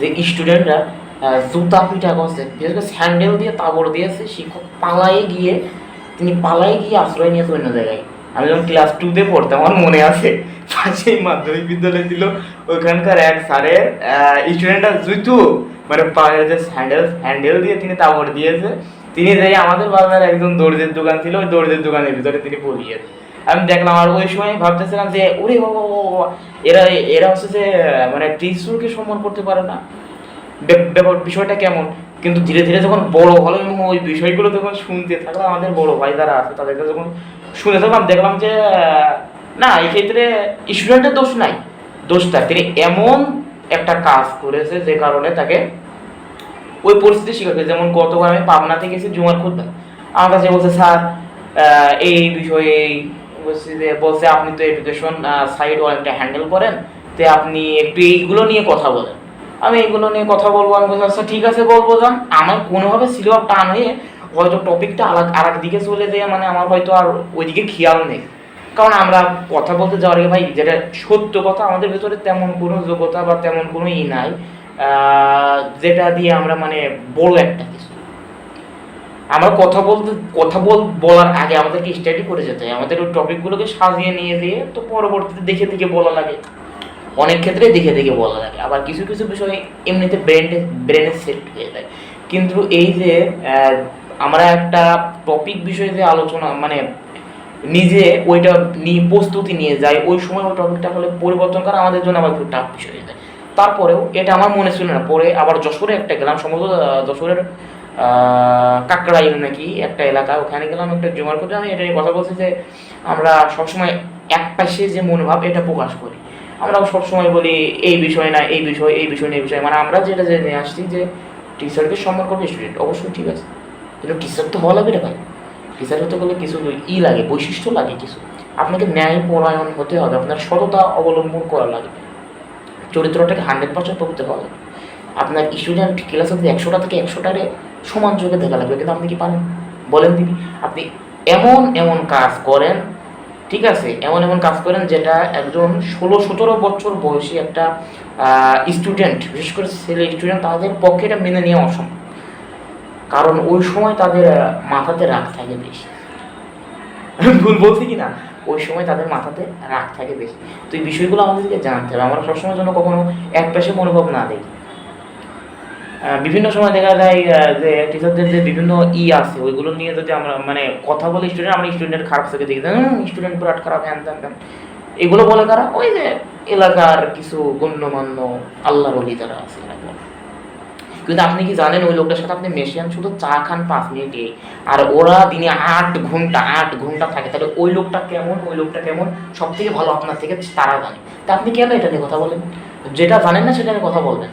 যে স্টুডেন্টরা জুতা পিঠা করছে, বিশেষ করে স্যান্ডেল দিয়ে, তাবড় দিয়েছে শিক্ষক পালায়ে গিয়ে, তিনি পালায়ে গিয়ে আশ্রয় নিয়েছে অন্য জায়গায়। আমি যখন ক্লাস টুতে পড়তাম, আমার মনে আছে, পাশেই মাধ্যমিক বিদ্যালয় ছিল, ওখানকার এক স্যারের স্টুডেন্টরা জুতু মানে পায়ের যে স্যান্ডেল হ্যান্ডেল দিয়ে তিনি তাবড় দিয়েছে, তিনি যাই আমাদের বাজারে একজন দর্জির দোকান ছিল, ওই দর্জির দোকানের ভিতরে তিনি পড়িয়েছে। আমি দেখলাম আর ওই সময় ভাবতেছিলাম যে, ওরে বাবা এরা এরা হচ্ছে যে মানে টিচারকে সম্মান করতে পারে না। ব্যাপার, বিষয়টা কেমন? কিন্তু ধীরে ধীরে যখন বড় হলো এবং ওই বিষয়গুলো যখন শুনতে থাকলাম, আমাদের বড় ভাই যারা আছে তাদেরকে যখন শুনে থাকলাম, দেখলাম যে, না, এই ক্ষেত্রে স্টুডেন্টের দোষ নাই। দোষটা তিনি এমন একটা কাজ করেছে যে কারণে তাকে ওই পরিস্থিতি শিখেছে যেমন গতবার আমি পাবনাতে গেছি জুমার খুদ্া। আমার কাছে বলছে, স্যার এই বিষয়ে বলছি যে, বলছে, আপনি তো এডুকেশন সাইড অনেকটা হ্যান্ডেল করেন, তো আপনি একটু এইগুলো নিয়ে কথা বলেন। আমি এইগুলো নিয়ে কথা বলব, আমি বলছি আচ্ছা ঠিক আছে, বলব যান আমার কোনোভাবে সিলেবাস টান হয়ে হয়তো টপিকটা আলাদা আর দিকে চলে যেয়ে মানে আমার হয়তো আর ওইদিকে খেয়াল নেই। কারণ আমরা কথা বলতে যাওয়ার আগে ভাই, যেটা সত্য কথা, আমাদের ভেতরে তেমন কোনো যোগ্যতা বা তেমন কোনো ই নাই যেটা দিয়ে আমরা মানে বড় একটা কিছু। আমরা কথা বলতে, কথা বল, বলার আগে আমাদেরকে স্টাডি করে যেতে হয়। আমাদের ওই টপিকগুলোকে সাজিয়ে নিয়ে দিয়ে তো পরবর্তীতে দেখে দেখে বলা লাগে। অনেক ক্ষেত্রে দেখে দেখে বলা লাগে। আবার কিছু কিছু বিষয় এমনিতে ব্রেনে ব্রেনে সেট হয়ে যায়। কিন্তু এই যে আমরা একটা টপিক বিষয়ে যে আলোচনা মানে নিজে ওইটা নিয়ে প্রস্তুতি নিয়ে যাই, ওই সময় ওই টপিকটা হলে পরিবর্তন করা আমাদের জন্য আবার একটু টাফ বিষয় হয়ে যায়। তারপরেও এটা আমার মনে ছিল না। পরে আবার যশোরে একটা গেলাম সম্ভবত যশোরের কাকড়াইল নাকি একটা এলাকা, ওখানে গেলাম একটা জমার করে আমি এটা নিয়ে কথা বলছি যে আমরা সবসময় এক পাশে যে মনোভাব এটা প্রকাশ করি। আমরা সবসময় বলি, এই বিষয় না, এই বিষয় এই বিষয় না, এই বিষয়। মানে আমরা যেটা জেনে আসছি যে টিচারকে সম্মান করবে স্টুডেন্ট অবশ্যই ঠিক আছে। কিন্তু টিচার তো হওয়া লাগবে রে ভাই। টিচার হতে গেলে কিছু ই লাগে, বৈশিষ্ট্য লাগে কিছু। আপনাকে ন্যায় পরায়ণ হতে হবে, আপনার সততা অবলম্বন করা লাগবে। চরিত্রটাকে হান্ড্রেড পার্সেন্ট হওয়া লাগবে। আপনার স্টুডেন্ট ক্লাসে যদি একশোটা থেকে একশোটারে সমান চোখে দেখা লাগবে, কিন্তু আপনি কি পারেন? বলেন দিদি। আপনি এমন এমন কাজ করেন, ঠিক আছে, এমন এমন কাজ করেন যেটা একজন ষোলো, সতেরো বছর বয়সী একটা স্টুডেন্ট বিশেষ করে ছেলে স্টুডেন্ট তাদের পক্ষে এটা মেনে নেওয়া অসম্ভব। কারণ ওই সময় তাদের মাথাতে রাগ থাকে বেশি। ভুল বলছি কি না? ওই সময় তাদের মাথাতে রাগ থাকে বেশি। তো এই বিষয়গুলো আমাদেরকে জানতে হবে। আমরা সবসময় যেন কখনো এক পাশে মনোভাব না দেখি। বিভিন্ন সময় দেখা যায় যে টিচারদের যে বিভিন্ন ই আছে, ওইগুলো নিয়ে যদি আমরা মানে কথা বলি স্টুডেন্ট আমরা স্টুডেন্টের খারাপ চোখে দেখি স্টুডেন্ট বিরাট খারাপ, হ্যান ত্যান এগুলো বলে কারা ওই যে এলাকার কিছু গণ্যমান্য আল্লাহর অলি যারা আছে কিন্তু আপনি কি জানেন ওই লোকটার সাথে আপনি মেশিয়ান, শুধু চা খান পাঁচ মিনিটে, আর ওরা দিনে আট ঘণ্টা আট ঘণ্টা থাকে। তাহলে ওই লোকটা কেমন, ওই লোকটা কেমন? সব থেকে ভালো আপনার থেকে তারা জানে। তা আপনি কেন এটা নিয়ে কথা বলেন? যেটা জানেন না সেটা নিয়ে কথা বলবেন।